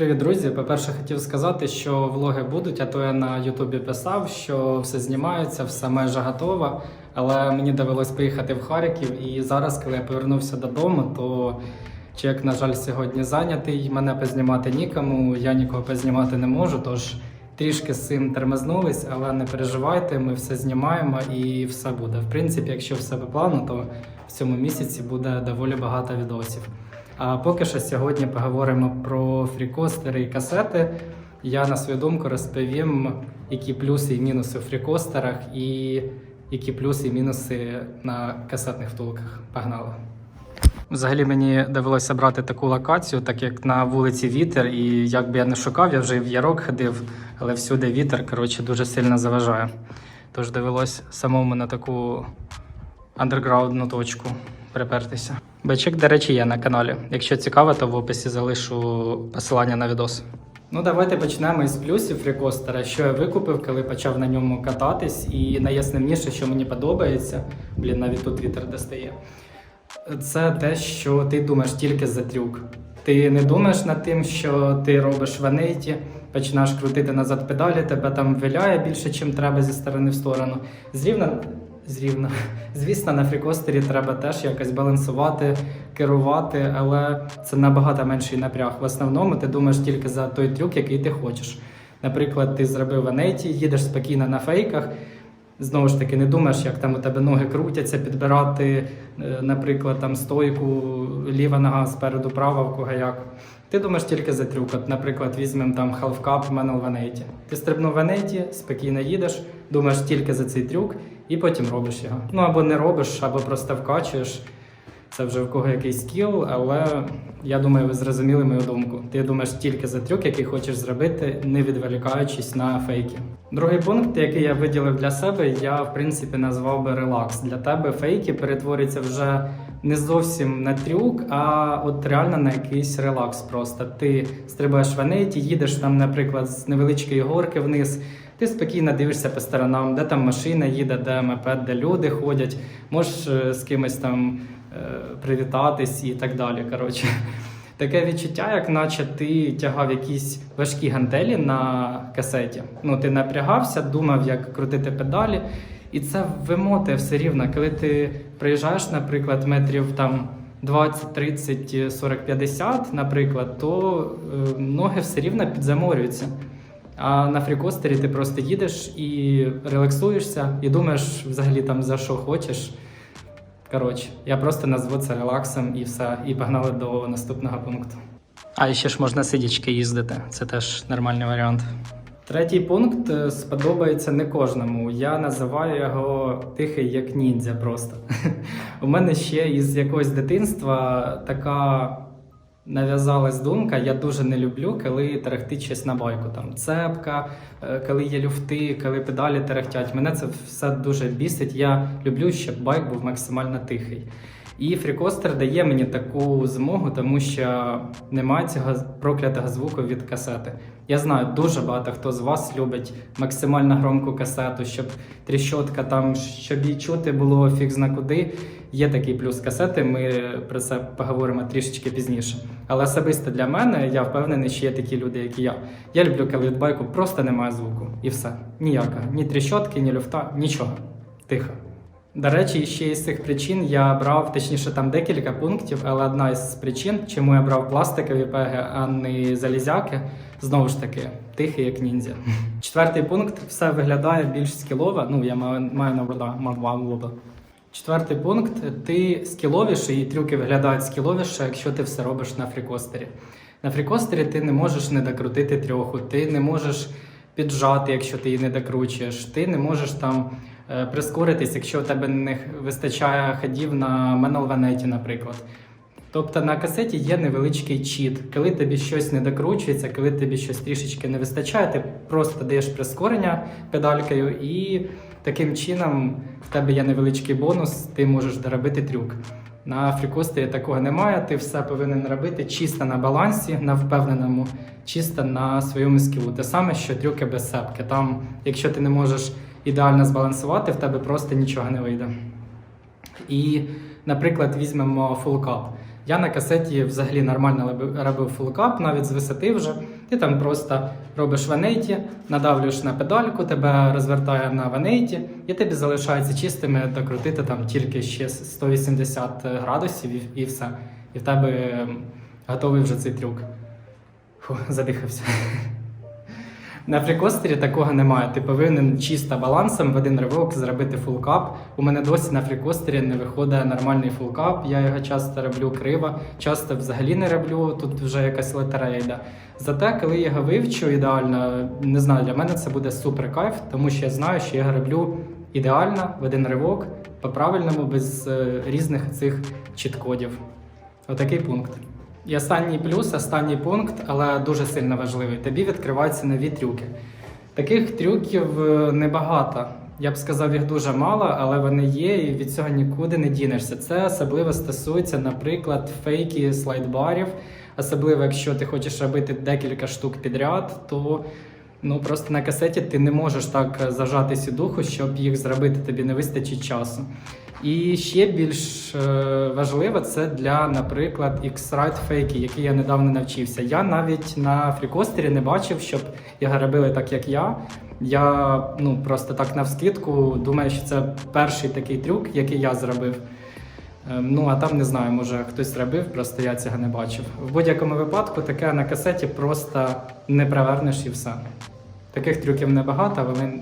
Привіт, друзі! По-перше, хотів сказати, що влоги будуть, а то я на Ютубі писав, що все знімається, все майже готово. Але мені довелось поїхати в Харків, і зараз, коли я повернувся додому, то чек, на жаль, сьогодні зайнятий. Мене познімати нікому, я нікого познімати не можу. Тож трішки з цим термознулись, але не переживайте, ми все знімаємо і все буде. В принципі, якщо все по плану, то в цьому місяці буде доволі багато відосів. А поки що сьогодні поговоримо про фрікостери і касети. Я на свою думку розповім, які плюси і мінуси в фрікостерах і які плюси і мінуси на касетних втулках. Погнали! Взагалі мені довелося брати таку локацію, так як на вулиці вітер, і як би я не шукав, я вже в ярок ходив, але всюди вітер коротше, дуже сильно заважає. Тож довелось самому на таку андерграундну точку припертися. Бачок, до речі, є на каналі. Якщо цікаво, то в описі залишу посилання на відос. Ну, давайте почнемо із плюсів фрікостера, що я викупив, коли почав на ньому кататись, і найяснивніше, що мені подобається, блін, навіть тут вітер достає. Це те, що ти думаєш тільки за трюк. Ти не думаєш над тим, що ти робиш в анейті, починаєш крутити назад педалі, тебе там виляє більше, чим треба зі сторони в сторону. Зрівна, зрівна. Звісно, на фрікостері треба теж якось балансувати, керувати, але це набагато менший напряг. В основному ти думаєш тільки за той трюк, який ти хочеш. Наприклад, ти зробив в анейті, їдеш спокійно на фейках. Знову ж таки, не думаєш, як там у тебе ноги крутяться, підбирати, е, наприклад, там стойку, ліва нога спереду, права, в кого як. Ти думаєш тільки за трюк. От, наприклад, візьмемо там халфкап Манел Ванейті. Ти стрибнув в Ванейті, спокійно їдеш, думаєш тільки за цей трюк і потім робиш його. Ну або не робиш, або просто вкачуєш. Це вже в кого якийсь скіл, але я думаю, ви зрозуміли мою думку. Ти думаєш тільки за трюк, який хочеш зробити, не відволікаючись на фейки. Другий пункт, який я виділив для себе, я в принципі назвав би релакс. Для тебе фейки перетворюються вже не зовсім на трюк, а от реально на якийсь релакс. Просто ти стрибаєш в анеті, їдеш там, наприклад, з невеличкої горки вниз. Ти спокійно дивишся по сторонам, де там машина їде, де мопед, де люди ходять, можеш е, з кимось там е, привітатись і так далі. Коротше. Таке відчуття, як наче ти тягав якісь важкі гантелі на касеті. Ну, ти напрягався, думав, як крутити педалі, і це вимотує все рівно. Коли ти приїжджаєш, наприклад, метрів там 20, 30, 40, 50, наприклад, то е, ноги все рівно підзаморюються. А на фрікостері ти просто їдеш і релаксуєшся, і думаєш взагалі там за що хочеш. Коротше, я просто назву це релаксом і все. І погнали до наступного пункту. А ще ж можна сидячки їздити. Це теж нормальний варіант. Третій пункт е, сподобається не кожному. Я називаю його тихий як ніндзя просто. У мене ще із якогось дитинства така нав'язалась думка. Я дуже не люблю, коли терехтить щось на байку. Там цепка, е, коли є люфти, коли педалі терехтять. Мене це все дуже бісить. Я люблю, щоб байк був максимально тихий. І фрікостер дає мені таку змогу, тому що немає цього проклятого звуку від касети. Я знаю, дуже багато хто з вас любить максимально громку касету, щоб тріщотка там, щоб її чути було фіг зна куди. Є такий плюс касети, ми про це поговоримо трішечки пізніше. Але особисто для мене я впевнений, що є такі люди, як і я. Я люблю, коли від байку просто немає звуку. І все. Ніяка. Ні тріщотки, ні люфта, нічого. Тихо. До речі, ще із цих причин я брав, точніше, там декілька пунктів, але одна із причин, чому я брав пластикові пеги, а не залізяки, знову ж таки, тихий як ніндзя. Четвертий пункт все виглядає більш скілово. Ну, я маю, на увазі. Четвертий пункт: ти скіловіший, і трюки виглядають скіловіше, якщо ти все робиш на фрікостері. На фрікостері ти не можеш не докрутити трьоху, ти не можеш піджати, якщо ти її не докручуєш, ти не можеш там прискоритись, якщо у тебе не вистачає ходів на Менелванеті, наприклад. Тобто на касеті є невеличкий чіт. Коли тобі щось не докручується, коли тобі щось трішечки не вистачає, ти просто даєш прискорення педалькою, і таким чином в тебе є невеличкий бонус, ти можеш доробити трюк. На фрікостері такого немає. Ти все повинен робити чисто на балансі, на впевненому, чисто на своєму скілу. Те саме, що трюки без сепки. Там, якщо ти не можеш ідеально збалансувати, в тебе просто нічого не вийде. І, наприклад, візьмемо фулкап. Я на касеті взагалі нормально робив- фулкап, навіть з висоти вже. Ти там просто робиш ванейті, надавлюєш на педальку, тебе розвертає на ванейті, і тобі залишається чистими докрутити там тільки ще 180 градусів і, і все. І в тебе ем, готовий вже цей трюк. Фу, задихався. На фрікостері такого немає. Ти повинен чисто балансом в один ривок зробити фулкап. У мене досі на фрікостері не виходить нормальний фулкап. Я його часто роблю криво, часто взагалі не роблю. Тут вже якась лотерея. Зате, коли я його вивчу ідеально, не знаю, для мене це буде супер кайф, тому що я знаю, що я його роблю ідеально в один ривок, по-правильному, без е, різних цих чіткодів. Отакий пункт. І останній плюс, останній пункт, але дуже сильно важливий. Тобі відкриваються нові трюки. Таких трюків е, небагато. Я б сказав, їх дуже мало, але вони є, і від цього нікуди не дінешся. Це особливо стосується, наприклад, фейки слайдбарів. Особливо, якщо ти хочеш робити декілька штук підряд, то ну просто на касеті ти не можеш так зажатися духу, щоб їх зробити, тобі не вистачить часу. І ще більш е, важливо це для, наприклад, X-Rite фейки, які я недавно навчився. Я навіть на фрікостері не бачив, щоб його робили так, як я. Я ну просто так навскидку думаю, що це перший такий трюк, який я зробив. Ем, Ну а там не знаю, може хтось зробив, просто я цього не бачив. В будь-якому випадку таке на касеті просто не провернеш і все. Таких трюків небагато, але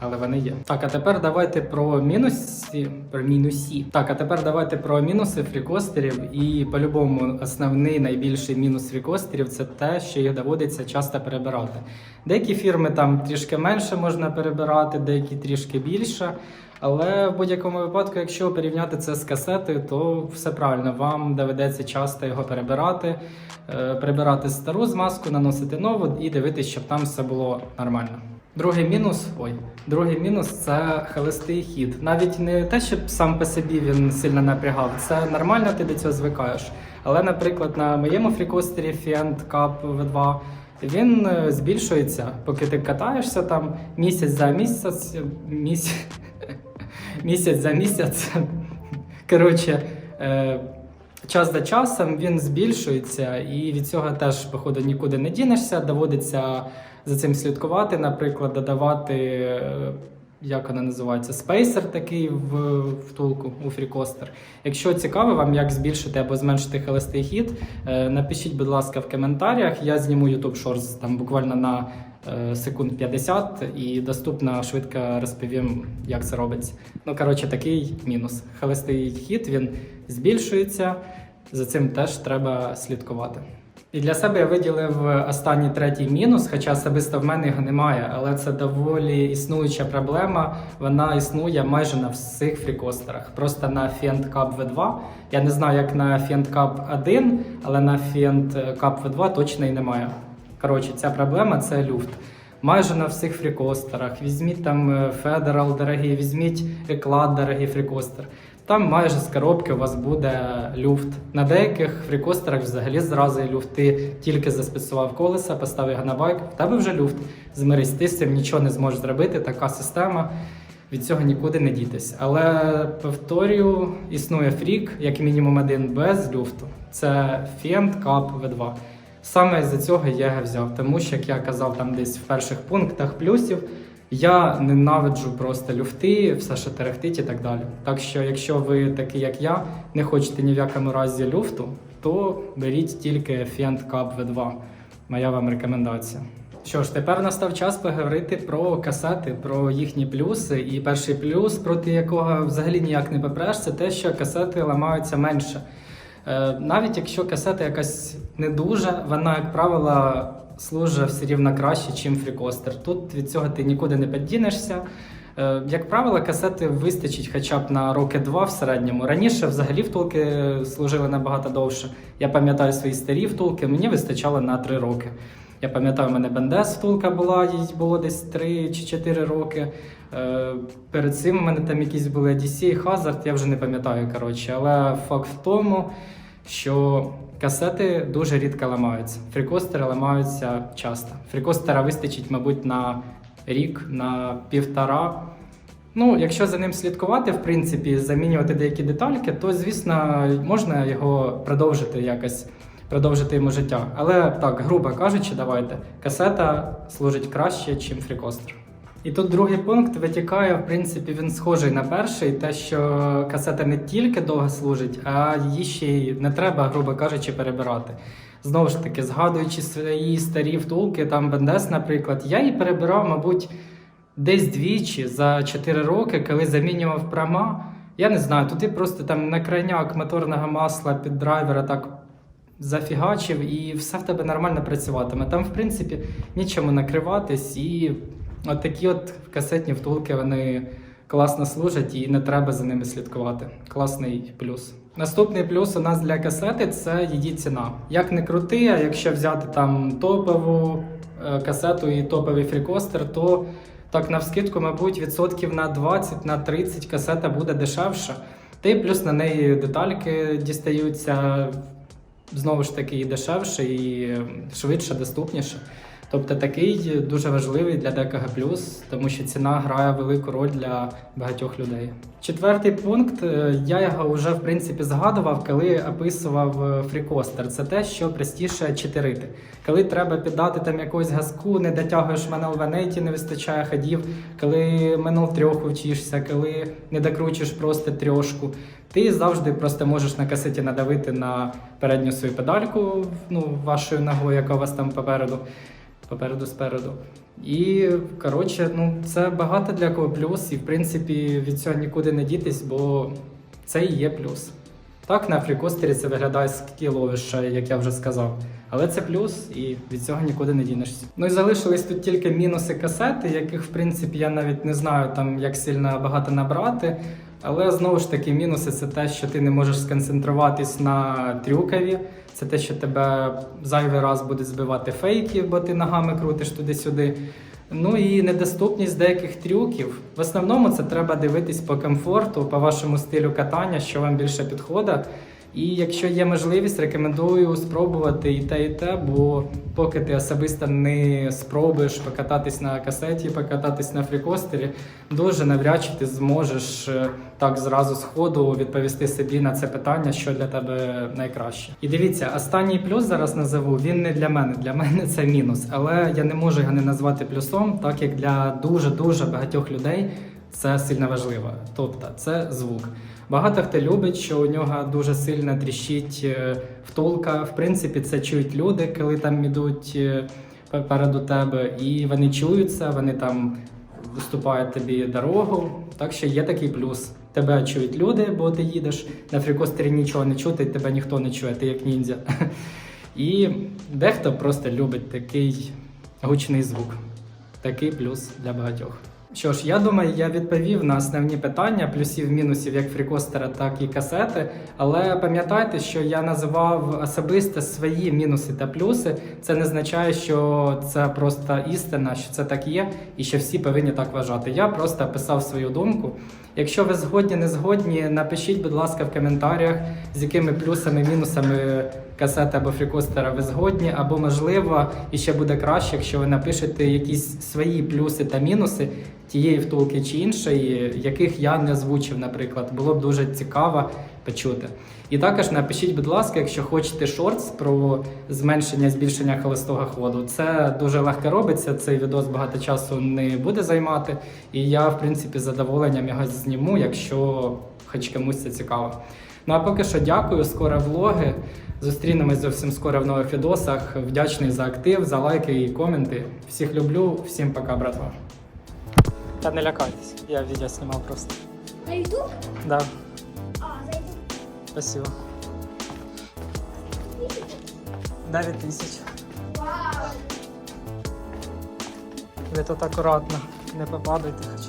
але вони є. Так, а тепер давайте про мінусі. Про мінусі. Так, а тепер давайте про мінуси фрікостерів. І по-любому основний найбільший мінус фрікостерів це те, що їх доводиться часто перебирати. Деякі фірми там трішки менше можна перебирати, деякі трішки більше. Але в будь-якому випадку, якщо порівняти це з касети, то все правильно. Вам доведеться часто його перебирати, е, прибирати стару змазку, наносити нову і дивитися, щоб там все було нормально. Другий мінус, ой, другий мінус це холостий хід. Навіть не те, щоб сам по собі він сильно напрягав, це нормально, ти до цього звикаєш. Але, наприклад, на моєму фрікостері Fend Cup V2 він е, збільшується, поки ти катаєшся там місяць за місяць, місяць, місяць за місяць. Коротше, е, час за часом він збільшується, і від цього теж, походу, нікуди не дінешся. Доводиться за цим слідкувати, наприклад, додавати, е, як вона називається, спейсер такий в втулку у фрікостер. Якщо цікаво вам, як збільшити або зменшити холостий хід, е, напишіть, будь ласка, в коментарях. Я зніму YouTube Shorts там буквально на е, секунд 50 і доступно швидко розповім, як це робиться. Ну, коротше, такий мінус. Холостий хід він збільшується, за цим теж треба слідкувати. І для себе я виділив останній третій мінус, хоча особисто в мене його немає, але це доволі існуюча проблема. Вона існує майже на всіх фрікостерах. Просто на Fend Cup V2. Я не знаю, як на Fend Cup 1, але на Fend Cup V2 точно і немає. Коротше, ця проблема це люфт. Майже на всіх фрікостерах. Візьміть там е, Federal дорогий, візьміть Еклад дорогий фрікостер. Там майже з коробки у вас буде люфт. На деяких фрікостерах взагалі зразу є люфт. Ти тільки заспецував колеса, поставив його на байк, в тебе вже люфт. Змирись, ти з цим нічого не зможеш зробити. Така система. Від цього нікуди не дітись. Але повторюю, існує фрік, як мінімум один без люфту. Це Fend Cup V2. Саме з-за цього я його взяв, тому що, як я казав там десь в перших пунктах плюсів, я ненавиджу просто люфти, все, що терехтить і так далі. Так що, якщо ви такий, як я, не хочете ні в якому разі люфту, то беріть тільки Fend Cup V2. Моя вам рекомендація. Що ж, тепер настав час поговорити про касети, про їхні плюси. І перший плюс, проти якого взагалі ніяк не попреш, це те, що касети ламаються менше. Е, Навіть якщо касета якась не дуже, вона, як правило, служить все рівно краще, ніж фрікостер. Тут від цього ти нікуди не піддінешся. Е, Як правило, касети вистачить хоча б на роки два в середньому. Раніше взагалі втулки служили набагато довше. Я пам'ятаю свої старі втулки, мені вистачало на три роки. Я пам'ятаю, у мене Бендес втулка була, їй було десь 3 чи 4 роки. Е, перед цим у мене там якісь були DC, Hazard, я вже не пам'ятаю, коротше. Але факт в тому, що касети дуже рідко ламаються. Фрікостери ламаються часто. Фрікостера вистачить, мабуть, на рік, на півтора. Ну, якщо за ним слідкувати, в принципі, замінювати деякі детальки, то звісно можна його продовжити якось, продовжити йому життя. Але так, грубо кажучи, давайте, касета служить краще, ніж фрікостер. І тут другий пункт витікає, в принципі, він схожий на перший, те, що касета не тільки довго служить, а її ще й не треба, грубо кажучи, перебирати. Знову ж таки, згадуючи свої старі втулки, там Бендес, наприклад, я її перебирав, мабуть, десь двічі за 4 роки, коли замінював прама. Я не знаю, туди просто там на крайняк моторного масла під драйвера так зафігачив, і все в тебе нормально працюватиме. Там, в принципі, нічому накриватись, і от такі от касетні втулки вони класно служать і не треба за ними слідкувати. Класний плюс. Наступний плюс у нас для касети це її ціна. Як не крути, а якщо взяти там топову е, касету і топовий фрікостер, то так навскидку, мабуть, відсотків на 20 на 30 касета буде дешевша. Й плюс на неї детальки дістаються знову ж таки і дешевше, і е, швидше, доступніше. Тобто такий дуже важливий для ДКГ+, тому що ціна грає велику роль для багатьох людей. Четвертий пункт, е, я його вже в принципі згадував, коли описував е, фрікостер. Це те, що простіше читерити. Коли треба піддати там якогось газку, не дотягуєш манел ванеті, не вистачає ходів, коли манел трьох вчишся, коли не докручуєш просто трьошку. Ти завжди просто можеш на касеті надавити на передню свою педальку, ну, вашою ногою, яка у вас там попереду, попереду спереду. І коротше, ну це багато для кого плюс, і в принципі від цього нікуди не дітись, бо це і є плюс. Так, на фрікостері це виглядає скіловіше, як я вже сказав. Але це плюс, і від цього нікуди не дінешся. Ну і залишились тут тільки мінуси касети, яких, в принципі, я навіть не знаю там, як сильно багато набрати. Але знову ж таки, мінуси це те, що ти не можеш сконцентруватись на трюкові. Це те, що тебе зайвий раз буде збивати фейки, бо ти ногами крутиш туди-сюди. Ну і недоступність деяких трюків. В основному це треба дивитись по комфорту, по вашому стилю катання, що вам більше підходить. І якщо є можливість, рекомендую спробувати і те, і те, бо поки ти особисто не спробуєш покататись на касеті, покататись на фрікостері, дуже навряд чи ти зможеш е, так зразу з ходу відповісти собі на це питання, що для тебе найкраще. І дивіться, останній плюс зараз назову. Він не для мене. Для мене це мінус, але я не можу його не назвати плюсом, так як для дуже дуже багатьох людей це сильно важливо. Тобто, це звук. Багато хто любить, що у нього дуже сильно тріщить е, втулка. В принципі, це чують люди, коли там ідуть е, попереду тебе, і вони чуються, вони там виступають тобі дорогу. Так що є такий плюс. Тебе чують люди, бо ти їдеш. На фрікостері нічого не чути, тебе ніхто не чує, ти як ніндзя. І дехто просто любить такий гучний звук. Такий плюс для багатьох. Що ж, я думаю, я відповів на основні питання плюсів, мінусів як фрікостера, так і касети. Але пам'ятайте, що я називав особисто свої мінуси та плюси. Це не означає, що це просто істина, що це так є, і що всі повинні так вважати. Я просто писав свою думку. Якщо ви згодні, не згодні, напишіть, будь ласка, в коментарях, з якими плюсами, мінусами касети або фрікостера ви згодні, або можливо, і ще буде краще, якщо ви напишете якісь свої плюси та мінуси тієї втулки чи іншої, яких я не озвучив, наприклад, було б дуже цікаво почути. І також напишіть, будь ласка, якщо хочете шортс про зменшення збільшення холостого ходу. Це дуже легко робиться. Цей відос багато часу не буде займати. І я, в принципі, з задоволенням його зніму, якщо хоч комусь це цікаво. Ну а поки що дякую, скоро влоги. Зустрінемось зовсім скоро в нових відосах. Вдячний за актив, за лайки і коменти. Всіх люблю, всім пока, братва. Та не лякайтесь, я відео знімав просто. На YouTube? Да, А, зайду. спасибо. 9 тисяч. Вау. Ви тут акуратно, не попадайте хоч.